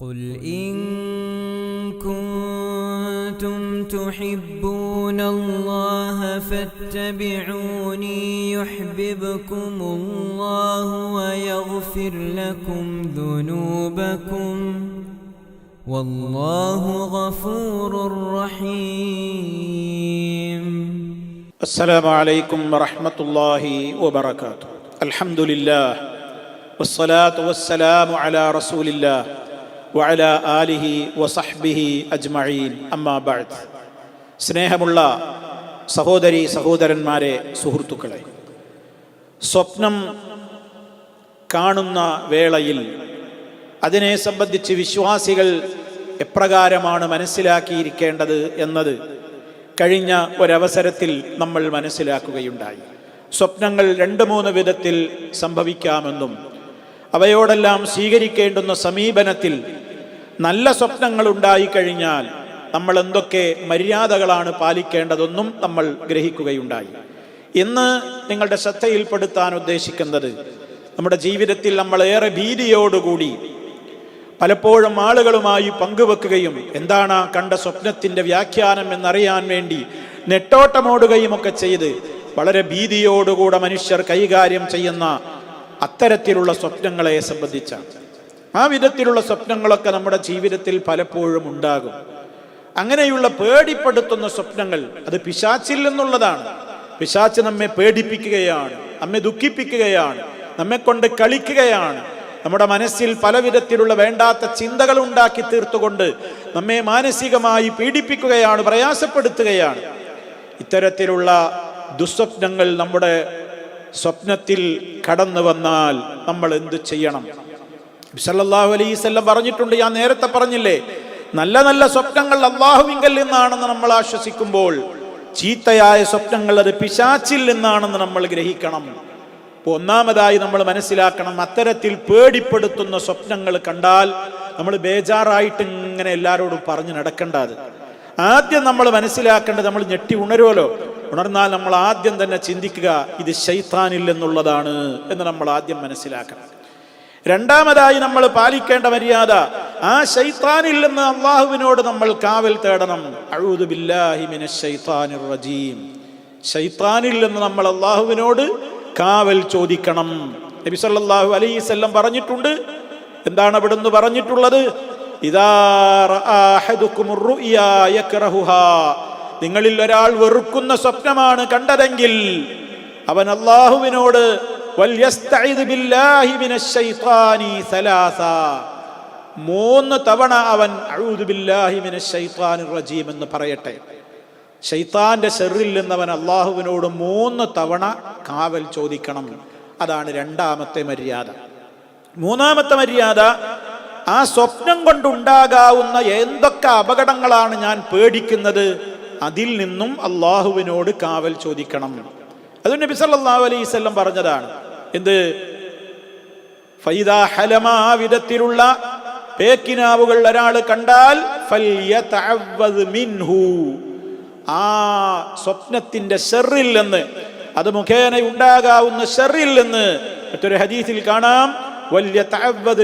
قل إن كنتم تحبون الله فاتبعوني يحببكم الله ويغفر لكم ذنوبكم والله غفور رحيم. السلام عليكم ورحمة الله وبركاته. الحمد لله والصلاة والسلام على رسول الله വഅല ആലിഹി വസഹ്ബിഹി അജ്മഈൻ. അമ്മാ ബഅദ്. സ്നേഹമുള്ള സഹോദരി സഹോദരന്മാരെ സുഹൃത്തുക്കളെ സ്വപ്നം കാണുന്ന വേളയിൽ അതിനെ സംബന്ധിച്ച് വിശ്വാസികൾ എപ്രകാരമാണ് മനസ്സിലാക്കിയിരിക്കേണ്ടത് എന്നത് കഴിഞ്ഞ ഒരവസരത്തിൽ നമ്മൾ മനസ്സിലാക്കുകയുണ്ടായി. സ്വപ്നങ്ങൾ രണ്ട് മൂന്ന് വിധത്തിൽ സംഭവിക്കാമെന്നും അവയോടെല്ലാം സ്വീകരിക്കേണ്ടുന്ന സമീപനത്തിൽ നല്ല സ്വപ്നങ്ങൾ ഉണ്ടായിക്കഴിഞ്ഞാൽ നമ്മൾ എന്തൊക്കെ മര്യാദകളാണ് പാലിക്കേണ്ടതെന്നും നമ്മൾ ഗ്രഹിക്കുകയുണ്ടായി. ഇന്ന് നിങ്ങളുടെ ശ്രദ്ധയിൽപ്പെടുത്താൻ ഉദ്ദേശിക്കുന്നത് നമ്മുടെ ജീവിതത്തിൽ നമ്മൾ ഏറെ ഭീതിയോടുകൂടി പലപ്പോഴും ആളുകളുമായി പങ്കുവെക്കുകയും എന്താണ് ആ കണ്ട സ്വപ്നത്തിന്റെ വ്യാഖ്യാനം എന്നറിയാൻ വേണ്ടി നെട്ടോട്ടമോടുകയും ഒക്കെ ചെയ്ത് വളരെ ഭീതിയോടുകൂടെ മനുഷ്യർ കൈകാര്യം ചെയ്യുന്ന അത്തരത്തിലുള്ള സ്വപ്നങ്ങളെ സംബന്ധിച്ചാണ്. ആ വിധത്തിലുള്ള സ്വപ്നങ്ങളൊക്കെ നമ്മുടെ ജീവിതത്തിൽ പലപ്പോഴും ഉണ്ടാകും. അങ്ങനെയുള്ള പേടിപ്പെടുത്തുന്ന സ്വപ്നങ്ങൾ അത് പിശാച്ചിൽ നിന്നുള്ളതാണ് പിശാച്ച് നമ്മെ പേടിപ്പിക്കുകയാണ് നമ്മെ ദുഃഖിപ്പിക്കുകയാണ് നമ്മെ കൊണ്ട് കളിക്കുകയാണ്. നമ്മുടെ മനസ്സിൽ പല വിധത്തിലുള്ള വേണ്ടാത്ത ചിന്തകൾ ഉണ്ടാക്കി തീർത്തുകൊണ്ട് നമ്മെ മാനസികമായി പീഡിപ്പിക്കുകയാണ് പ്രയാസപ്പെടുത്തുകയാണ്. ഇത്തരത്തിലുള്ള ദുസ്വപ്നങ്ങൾ നമ്മുടെ സ്വപ്നത്തിൽ കടന്നു വന്നാൽ നമ്മൾ എന്തു ചെയ്യണം? സല്ലല്ലാഹു അലൈവല്ലം പറഞ്ഞിട്ടുണ്ട് ഞാൻ നേരത്തെ പറഞ്ഞില്ലേ നല്ല നല്ല സ്വപ്നങ്ങൾ അള്ളാഹുവിങ്കൽ നിന്നാണെന്ന് നമ്മൾ ആശ്വസിക്കുമ്പോൾ ചീത്തയായ സ്വപ്നങ്ങൾ അത് പിശാച്ചിൽ നിന്നാണെന്ന് നമ്മൾ ഗ്രഹിക്കണം. ഒന്നാമതായി നമ്മൾ മനസ്സിലാക്കണം അത്തരത്തിൽ പേടിപ്പെടുത്തുന്ന സ്വപ്നങ്ങൾ കണ്ടാൽ നമ്മൾ ബേജാറായിട്ട് ഇങ്ങനെ എല്ലാരോടും പറഞ്ഞു നടക്കേണ്ടത്. ആദ്യം നമ്മൾ മനസ്സിലാക്കേണ്ടത് നമ്മൾ ഞെട്ടി ഉണരുമല്ലോ ഉണർന്നാൽ നമ്മൾ ആദ്യം തന്നെ ചിന്തിക്കുക ഇത് ശൈത്താനില്ലെന്നുള്ളതാണ് എന്ന് നമ്മൾ ആദ്യം മനസ്സിലാക്കണം. രണ്ടാമതായി നമ്മൾ പാലിക്കേണ്ട മര്യാദ ആ ശൈത്താനിൽ നിന്ന് അള്ളാഹുവിനോട് നമ്മൾ കാവൽ തേടണം. റജീം. ശൈത്താനിൽ നിന്ന് നമ്മൾ അള്ളാഹുവിനോട് കാവൽ ചോദിക്കണം. നബി സല്ലല്ലാഹു അലൈഹി പറഞ്ഞിട്ടുണ്ട്. എന്താണ് അവിടുന്ന് പറഞ്ഞിട്ടുള്ളത്? നിങ്ങളിൽ ഒരാൾ വെറുക്കുന്ന സ്വപ്നമാണ് കണ്ടതെങ്കിൽ അവൻ അള്ളാഹുവിനോട് മൂന്ന് തവണ അവൻ റജീം എന്ന് പറയട്ടെ. ഷെയ്ത്താന്റെ ഷെറിൽ നിന്നവൻ അള്ളാഹുവിനോട് മൂന്ന് തവണ കാവൽ ചോദിക്കണം. അതാണ് രണ്ടാമത്തെ മര്യാദ. മൂന്നാമത്തെ മര്യാദ ആ സ്വപ്നം കൊണ്ടുണ്ടാകാവുന്ന എന്തൊക്കെ അപകടങ്ങളാണ് ഞാൻ പേടിക്കുന്നത്? അതിൽ നിന്നും അള്ളാഹുവിനോട് കാവൽ ചോദിക്കണം. അത് നബി സല്ലല്ലാഹു അലൈഹി വസല്ലം പറഞ്ഞതാണ്. എന്ത്? ഫൈദാ ഹലമാ ആ വിധത്തിലുള്ള പേക്കിനാവുകൾ ഒരാൾ കണ്ടാൽ മിൻഹു. ആ സ്വപ്നത്തിന്റെ ഷെറിൽ നിന്ന് അത് മുഖേന ഉണ്ടാകാവുന്ന ഷെറിൽ നിന്ന് മറ്റൊരു ഹദീസിൽ കാണാം. വലിയ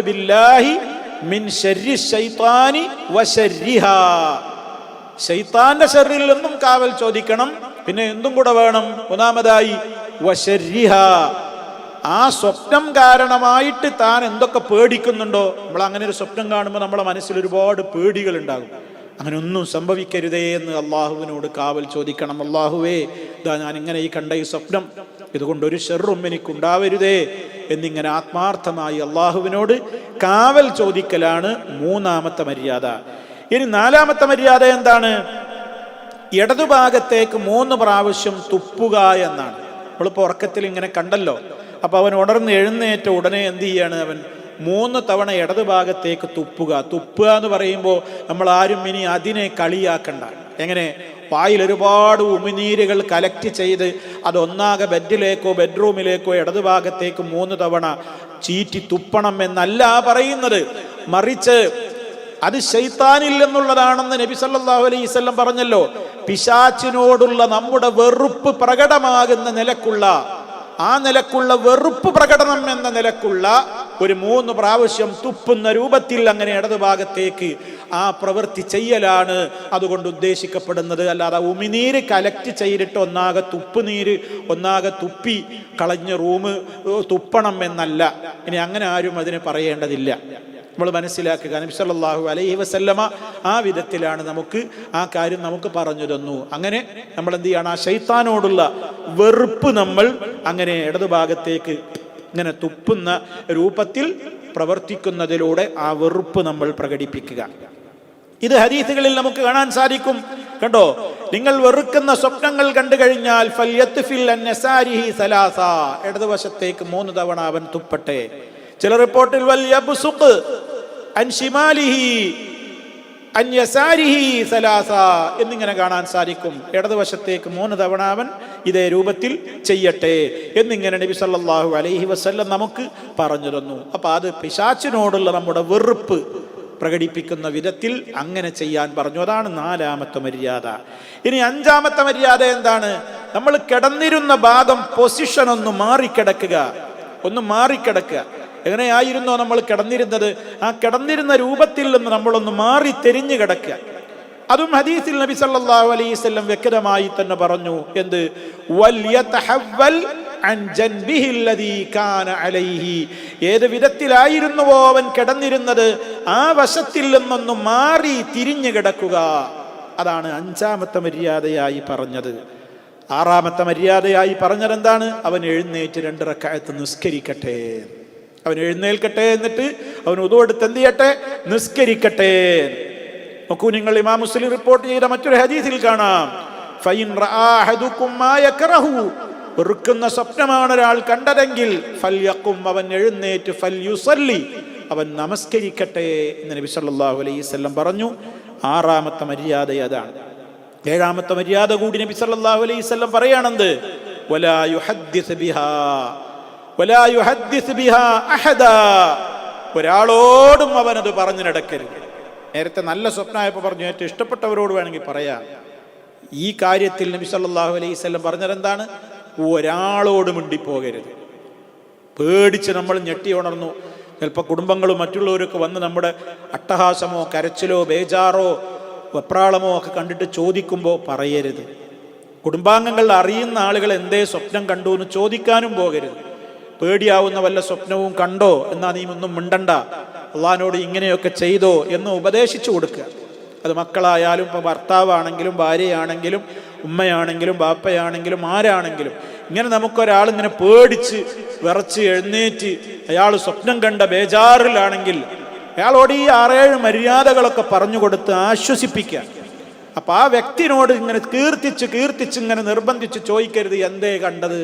ബില്ലാഹി മിൻ ശൈത്താനി ശൈത്താന്റെ ഷെറിൽ നിന്നും കാവൽ ചോദിക്കണം. പിന്നെ എന്തും കൂടെ വേണം. ഒന്നാമതായി വശരിഹ. ആ സ്വപ്നം കാരണമായിട്ട് താൻ എന്തൊക്കെ പേടിക്കുന്നുണ്ടോ? നമ്മൾ അങ്ങനെ ഒരു സ്വപ്നം കാണുമ്പോൾ നമ്മളെ മനസ്സിൽ ഒരുപാട് പേടികൾ ഉണ്ടാകും അങ്ങനെ ഒന്നും സംഭവിക്കരുതേ എന്ന് അള്ളാഹുവിനോട് കാവൽ ചോദിക്കണം. അള്ളാഹുവേ ഇതാ ഞാൻ ഇങ്ങനെ ഈ കണ്ട ഈ സ്വപ്നം ഇതുകൊണ്ട് ഒരു ഷെറും എനിക്കുണ്ടാവരുതേ എന്നിങ്ങനെ ആത്മാർത്ഥമായി അള്ളാഹുവിനോട് കാവൽ ചോദിക്കലാണ് മൂന്നാമത്തെ മര്യാദ. ഇനി നാലാമത്തെ മര്യാദ എന്താണ്? ഇടതുഭാഗത്തേക്ക് മൂന്ന് പ്രാവശ്യം തുപ്പുക എന്നാണ്. നമ്മളിപ്പോൾ ഉറക്കത്തിൽ ഇങ്ങനെ കണ്ടല്ലോ. അപ്പൊ അവൻ ഉണർന്ന് എഴുന്നേറ്റ ഉടനെ എന്ത് ചെയ്യാണ്? അവൻ മൂന്ന് തവണ ഇടതുഭാഗത്തേക്ക് തുപ്പുക. തുപ്പുക എന്ന് പറയുമ്പോൾ നമ്മൾ ആരും ഇനി അതിനെ കളിയാക്കണ്ട. എങ്ങനെ? വായിൽ ഒരുപാട് ഉമിനീരുകൾ കലക്ട് ചെയ്ത് അതൊന്നാകെ ബെഡിലേക്കോ ബെഡ്റൂമിലേക്കോ ഇടതുഭാഗത്തേക്ക് മൂന്ന് തവണ ചീറ്റി തുപ്പണം എന്നല്ല പറയുന്നത്. മറിച്ച് അത് ശൈത്താനിൽ എന്നുള്ളതാണെന്ന് നബി സല്ലാഹു അലൈഹി വസല്ലം പറഞ്ഞല്ലോ. പിശാച്ചിനോടുള്ള നമ്മുടെ വെറുപ്പ് പ്രകടമാകുന്ന നിലക്കുള്ള ആ നിലക്കുള്ള വെറുപ്പ് പ്രകടനം എന്ന നിലക്കുള്ള ഒരു മൂന്ന് പ്രാവശ്യം തുപ്പുന്ന രൂപത്തിൽ അങ്ങനെ ഇടതുഭാഗത്തേക്ക് ആ പ്രവൃത്തി ചെയ്യലാണ് അതുകൊണ്ട് ഉദ്ദേശിക്കപ്പെടുന്നത്. അല്ലാതെ ഉമിനീര് കലക്ട് ചെയ്തിട്ട് ഒന്നാകെ തുപ്പുനീര് ഒന്നാകെ തുപ്പി കളഞ്ഞ റൂം തുപ്പണം എന്നല്ല. ഇനി അങ്ങനെ ആരും അതിന് പറയേണ്ടതില്ല. നമ്മൾ മനസ്സിലാക്കുക. നബി സല്ലല്ലാഹു അലൈഹി വസല്ലമ ആ വിധത്തിലാണ് നമുക്ക് ആ കാര്യം നമുക്ക് പറഞ്ഞു തന്നു. അങ്ങനെ നമ്മൾ എന്ത് ചെയ്യണം? ആ ശൈത്താനോടുള്ള വെറുപ്പ് നമ്മൾ അങ്ങനെ ഇടതുഭാഗത്തേക്ക് ഇങ്ങനെ തുപ്പുന്ന രൂപത്തിൽ പ്രവർത്തിക്കുന്നതിലൂടെ ആ വെറുപ്പ് നമ്മൾ പ്രകടിപ്പിക്കുക. ഇത് ഹദീസുകളിൽ നമുക്ക് കാണാൻ സാധിക്കും. കണ്ടോ? നിങ്ങൾ വെറുക്കുന്ന സ്വപ്നങ്ങൾ കണ്ടു കഴിഞ്ഞാൽ ഇടതുവശത്തേക്ക് മൂന്ന് തവണ അവൻ തുപ്പട്ടെ. ചില റിപ്പോർട്ടിൽ വലിയ എന്നിങ്ങനെ കാണാൻ സാധിക്കും. ഇടതുവശത്തേക്ക് മൂന്ന് തവണ അവൻ ഇതേ രൂപത്തിൽ ചെയ്യട്ടെ എന്നിങ്ങനെ നബി സല്ലാഹു അലൈഹി വസ്ല്ലം നമുക്ക് പറഞ്ഞു തന്നു. അപ്പൊ അത് പിശാച്ചിനോടുള്ള നമ്മുടെ വെറുപ്പ് പ്രകടിപ്പിക്കുന്ന വിധത്തിൽ അങ്ങനെ ചെയ്യാൻ പറഞ്ഞു. അതാണ് നാലാമത്തെ മര്യാദ. ഇനി അഞ്ചാമത്തെ മര്യാദ എന്താണ്? നമ്മൾ കിടന്നിരുന്ന ഭാഗം പൊസിഷൻ ഒന്ന് മാറിക്കിടക്കുക. ഒന്ന് മാറിക്കിടക്കുക. എങ്ങനെയായിരുന്നോ നമ്മൾ കിടന്നിരുന്നത്? ആ കിടന്നിരുന്ന രൂപത്തിൽ നിന്ന് നമ്മളൊന്ന് മാറി തെരിഞ്ഞു കിടക്കുക. അതും ഹദീസിൽ നബി സല്ലല്ലാഹു അലൈഹി വസല്ലം വ്യക്തമായി തന്നെ പറഞ്ഞു. എന്ത്? വല്യതഹവ്വൽ അൻ ജൻബിഹി അല്ലദീ കാന അലൈഹി. ഏത് വിധത്തിലായിരുന്നുവോ അവൻ കിടന്നിരുന്നത് ആ വശത്തിൽ നിന്നൊന്ന് മാറി തിരിഞ്ഞു കിടക്കുക. അതാണ് അഞ്ചാമത്തെ മര്യാദയായി പറഞ്ഞത്. ആറാമത്തെ മര്യാദയായി പറഞ്ഞത് എന്താണ് അവൻ എഴുന്നേറ്റ് രണ്ടിറക്കായത്ത് നിസ്കരിക്കട്ടെ. അവൻ എഴുന്നേൽക്കട്ടെ എന്നിട്ട് അവൻ ഉതുവെടുത്ത് എന്ത് ചെയ്യട്ടെ? നിസ്കരിക്കട്ടെ. നോക്കൂ നിങ്ങൾ ഇമാം മുസ്ലിം റിപ്പോർട്ട് ചെയ്ത മറ്റൊരു ഹദീസിൽ കാണാം. വെറുക്കുന്ന സ്വപ്നമാണ് ഒരാൾ കണ്ടതെങ്കിൽ ഫല്യക്കും അവൻ എഴുന്നേറ്റ് ഫല്യുസല്ലി അവൻ നമസ്കരിക്കട്ടെ എന്ന് നബി സല്ലല്ലാഹു അലൈഹി വസല്ലം പറഞ്ഞു. ആറാമത്തെ മര്യാദ അതാണ്. ഏഴാമത്തെ മര്യാദ കൂടി നബി സല്ലല്ലാഹു അലൈഹി വസല്ലം പറയാണെന്ത് വലാ യുഹദ്ദിസ് ബിഹാ. ഒരാളോടും അവനത് പറഞ്ഞു നടക്കരുത്. നേരത്തെ നല്ല സ്വപ്നമായപ്പോൾ പറഞ്ഞു ഏറ്റവും ഇഷ്ടപ്പെട്ടവരോട് വേണമെങ്കിൽ പറയാം. ഈ കാര്യത്തിൽ നബി സല്ലല്ലാഹു അലൈഹി വസല്ലം പറഞ്ഞത് എന്താണ് ഒരാളോട് മിണ്ടിപ്പോകരുത്. പേടിച്ച് നമ്മൾ ഞെട്ടി ഉണർന്നു. ചിലപ്പോൾ കുടുംബങ്ങളും മറ്റുള്ളവരൊക്കെ വന്ന് നമ്മുടെ അട്ടഹാസമോ കരച്ചിലോ ബേജാറോ വെപ്രാളമോ ഒക്കെ കണ്ടിട്ട് ചോദിക്കുമ്പോൾ പറയരുത്. കുടുംബാംഗങ്ങൾ അറിയുന്ന ആളുകൾ എന്തേ സ്വപ്നം കണ്ടു എന്ന് ചോദിക്കാനും പോകരുത്. പേടിയാവുന്ന വല്ല സ്വപ്നവും കണ്ടോ എന്നാ നീ ഒന്നും മിണ്ടണ്ട. അള്ളഹാനോട് ഇങ്ങനെയൊക്കെ ചെയ്തോ എന്ന് ഉപദേശിച്ചു കൊടുക്കുക. അത് മക്കളായാലും ഇപ്പോൾ ഭർത്താവാണെങ്കിലും ഭാര്യയാണെങ്കിലും ഉമ്മയാണെങ്കിലും ബാപ്പയാണെങ്കിലും ആരാണെങ്കിലും. ഇങ്ങനെ നമുക്കൊരാൾ ഇങ്ങനെ പേടിച്ച് വിറച്ച് എഴുന്നേറ്റ് അയാൾ സ്വപ്നം കണ്ട ബേജാറിലാണെങ്കിൽ അയാളോട് ഈ ആറേഴ് മര്യാദകളൊക്കെ പറഞ്ഞു കൊടുത്ത് ആശ്വസിപ്പിക്കുക. അപ്പം ആ വ്യക്തിനോട് ഇങ്ങനെ കീർത്തിച്ച് കീർത്തിച്ച് ഇങ്ങനെ നിർബന്ധിച്ച് ചോദിക്കരുത് എന്തേ കണ്ടത്?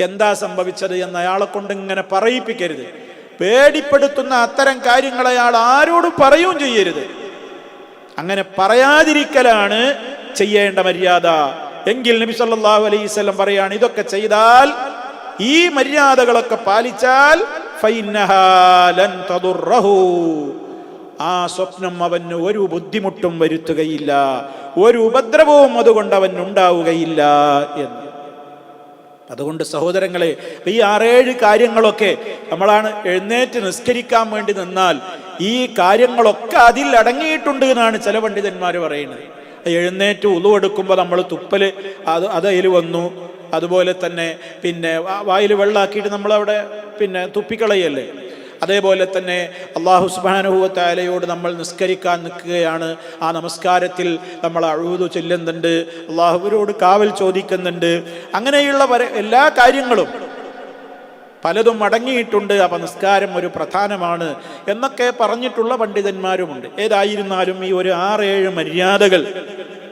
എന്താ സംഭവിച്ചത് എന്ന് അയാളെ കൊണ്ട് ഇങ്ങനെ പറയിപ്പിക്കരുത്. പേടിപ്പെടുത്തുന്ന അത്തരം കാര്യങ്ങൾ അയാൾ ആരോടും പറയുകയും ചെയ്യരുത്. അങ്ങനെ പറയാതിരിക്കലാണ് ചെയ്യേണ്ട മര്യാദ. എങ്കിൽ നബി സല്ലാഹു അലൈഹി പറയാണ് ഇതൊക്കെ ചെയ്താൽ ഈ മര്യാദകളൊക്കെ പാലിച്ചാൽ. ആ സ്വപ്നം അവന് ഒരു ബുദ്ധിമുട്ടും വരുത്തുകയില്ല. ഒരു ഉപദ്രവവും അതുകൊണ്ട് അവൻ ഉണ്ടാവുകയില്ല എന്ന്. അതുകൊണ്ട് സഹോദരങ്ങളെ ഈ ആറേഴ് കാര്യങ്ങളൊക്കെ നമ്മളാണ് എഴുന്നേറ്റ് നിസ്കരിക്കാൻ വേണ്ടി നിന്നാൽ ഈ കാര്യങ്ങളൊക്കെ അതിൽ അടങ്ങിയിട്ടുണ്ട് എന്നാണ് ചില പണ്ഡിതന്മാർ പറയുന്നത്. എഴുന്നേറ്റ് ഉളുവെടുക്കുമ്പോൾ നമ്മൾ തുപ്പൽ അത് അതയിൽ വന്നു. അതുപോലെ തന്നെ പിന്നെ വായിൽ വെള്ളമാക്കിയിട്ട് നമ്മളവിടെ പിന്നെ തുപ്പിക്കളയല്ലേ? അതേപോലെ തന്നെ അള്ളാഹു സുബാനുഭവത്തായാലയോട് നമ്മൾ നിസ്കരിക്കാൻ നിൽക്കുകയാണ്. ആ നമസ്കാരത്തിൽ നമ്മൾ അഴുതു ചെല്ലുന്നുണ്ട്. അള്ളാഹുവിനോട് കാവൽ ചോദിക്കുന്നുണ്ട്. അങ്ങനെയുള്ള എല്ലാ കാര്യങ്ങളും പലതും അടങ്ങിയിട്ടുണ്ട്. അപ്പം നിസ്കാരം ഒരു പ്രധാനമാണ് എന്നൊക്കെ പറഞ്ഞിട്ടുള്ള പണ്ഡിതന്മാരുമുണ്ട്. ഏതായിരുന്നാലും ഈ ഒരു ആറേഴ് മര്യാദകൾ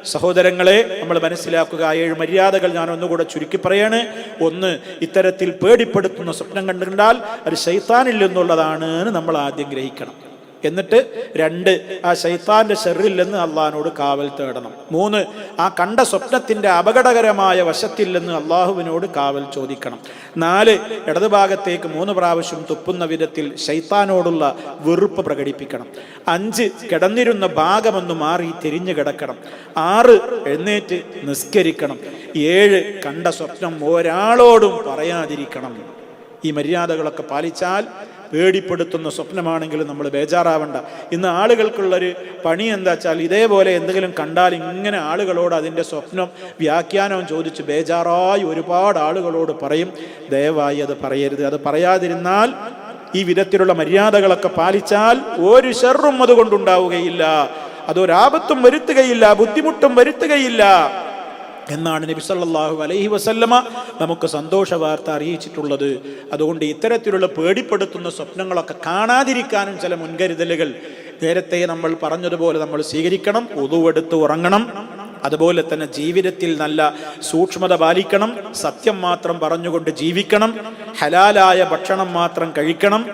സഹോദരങ്ങളെ നമ്മൾ മനസ്സിലാക്കുക ഏഴ് മര്യാദകൾ ഞാൻ ഒന്നുകൂടെ ചുരുക്കി പറയാണ്. ഒന്ന് ഇത്തരത്തിൽ പേടിപ്പെടുത്തുന്ന സ്വപ്നം കണ്ടാൽ അത് എന്ന് നമ്മൾ ആദ്യം ഗ്രഹിക്കണം. എന്നിട്ട് രണ്ട് ആ ശൈത്താന്റെ ഷെറിൽ നിന്ന് അള്ളഹാനോട് കാവൽ തേടണം. മൂന്ന് ആ കണ്ട സ്വപ്നത്തിന്റെ അപകടകരമായ വശത്തിൽ നിന്ന് അള്ളാഹുവിനോട് കാവൽ ചോദിക്കണം. നാല് ഇടതുഭാഗത്തേക്ക് മൂന്ന് പ്രാവശ്യം തുപ്പുന്ന വിധത്തിൽ ശൈത്താനോടുള്ള വെറുപ്പ് പ്രകടിപ്പിക്കണം. അഞ്ച് കിടന്നിരുന്ന ഭാഗമൊന്ന് മാറി തിരിഞ്ഞു കിടക്കണം. ആറ് എഴുന്നേറ്റ് നിസ്കരിക്കണം. ഏഴ് കണ്ട സ്വപ്നം ഒരാളോടും പറയാതിരിക്കണം. ഈ മര്യാദകളൊക്കെ പാലിച്ചാൽ പേടിപ്പെടുത്തുന്ന സ്വപ്നമാണെങ്കിലും നമ്മൾ ബേജാറാവണ്ട. ഇന്ന് ആളുകൾക്കുള്ളൊരു പണി എന്താ വെച്ചാൽ ഇതേപോലെ എന്തെങ്കിലും കണ്ടാൽ ഇങ്ങനെ ആളുകളോട് അതിന്റെ സ്വപ്നം വ്യാഖ്യാനവും ചോദിച്ച് ബേജാറായി ഒരുപാട് ആളുകളോട് പറയും. ദയവായി അത് പറയരുത്. അത് പറയാതിരുന്നാൽ ഈ വിധത്തിലുള്ള മര്യാദകളൊക്കെ പാലിച്ചാൽ ഒരു ഷെറും അതുകൊണ്ടുണ്ടാവുകയില്ല. അതൊരാപത്തും വരുത്തുകയില്ല ബുദ്ധിമുട്ടും വരുത്തുകയില്ല. എന്നാണ് നബി സല്ലാഹു അലൈഹി വസല്ലമ നമുക്ക് സന്തോഷ വാർത്ത അറിയിച്ചിട്ടുള്ളത്. അതുകൊണ്ട് ഇത്തരത്തിലുള്ള പേടിപ്പെടുത്തുന്ന സ്വപ്നങ്ങളൊക്കെ കാണാതിരിക്കാനും ചില മുൻകരുതലുകൾ നേരത്തെ നമ്മൾ പറഞ്ഞതുപോലെ നമ്മൾ സ്വീകരിക്കണം ഉതുവെടുത്ത് ഉറങ്ങണം. അതുപോലെ തന്നെ ജീവിതത്തിൽ നല്ല സൂക്ഷ്മത പാലിക്കണം സത്യം മാത്രം പറഞ്ഞുകൊണ്ട് ജീവിക്കണം ഹലാലായ ഭക്ഷണം മാത്രം കഴിക്കണം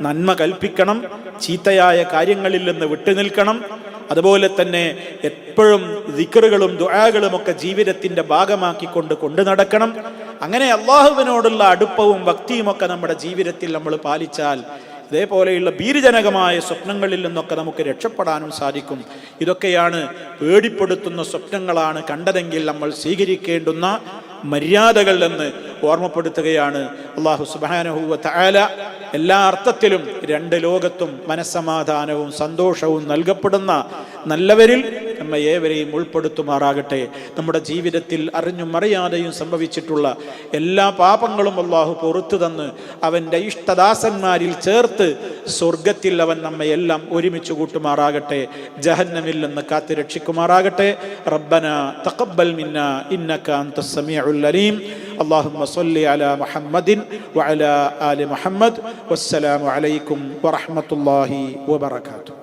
നന്മ കൽപ്പിക്കണം ചീത്തയായ കാര്യങ്ങളിൽ നിന്ന് വിട്ടുനിൽക്കണം അതുപോലെ തന്നെ എപ്പോഴും ദിക്കറുകളും ദുആകളും ഒക്കെ ജീവിതത്തിന്റെ ഭാഗമാക്കിക്കൊണ്ട് കൊണ്ടു നടക്കണം. അങ്ങനെ അള്ളാഹുവിനോടുള്ള അടുപ്പവും ഭക്തിയും ഒക്കെ നമ്മുടെ ജീവിതത്തിൽ നമ്മൾ പാലിച്ചാൽ ഇതേപോലെയുള്ള ഭീരുജനകമായ സ്വപ്നങ്ങളിൽ നിന്നൊക്കെ നമുക്ക് രക്ഷപ്പെടാനും സാധിക്കും. ഇതൊക്കെയാണ് പേടിപ്പെടുത്തുന്ന സ്വപ്നങ്ങളാണ് കണ്ടതെങ്കിൽ നമ്മൾ സ്വീകരിക്കേണ്ടുന്ന മര്യാദകൾ എന്ന് ഓർമ്മപ്പെടുത്തുകയാണ്. അള്ളാഹു സുബാനഹുവ തആല എല്ലാ അർത്ഥത്തിലും രണ്ട് ലോകത്തും മനസ്സമാധാനവും സന്തോഷവും നൽകപ്പെടുന്ന നല്ലവരിൽ നമ്മെ ഏവരെയും ഉൾപ്പെടുത്തുമാറാകട്ടെ നമ്മുടെ ജീവിതത്തിൽ അറിഞ്ഞും അറിയാതെയും സംഭവിച്ചിട്ടുള്ള എല്ലാ പാപങ്ങളും അള്ളാഹു പുറത്തു തന്ന് അവൻ്റെ ഇഷ്ടദാസന്മാരിൽ ചേർത്ത് സ്വർഗത്തിൽ അവൻ നമ്മെ എല്ലാം ഒരുമിച്ച് കൂട്ടുമാറാകട്ടെ ജഹന്നമിൽ നിന്ന് കാത്തു രക്ഷിക്കുമാറാകട്ടെ റബ്ബന തഖബ്ബൽ മിന്ന ഇന്നക അൻത സമീഉൽ അലീം اللهم صل على محمد وعلى آل محمد والسلام عليكم ورحمة الله وبركاته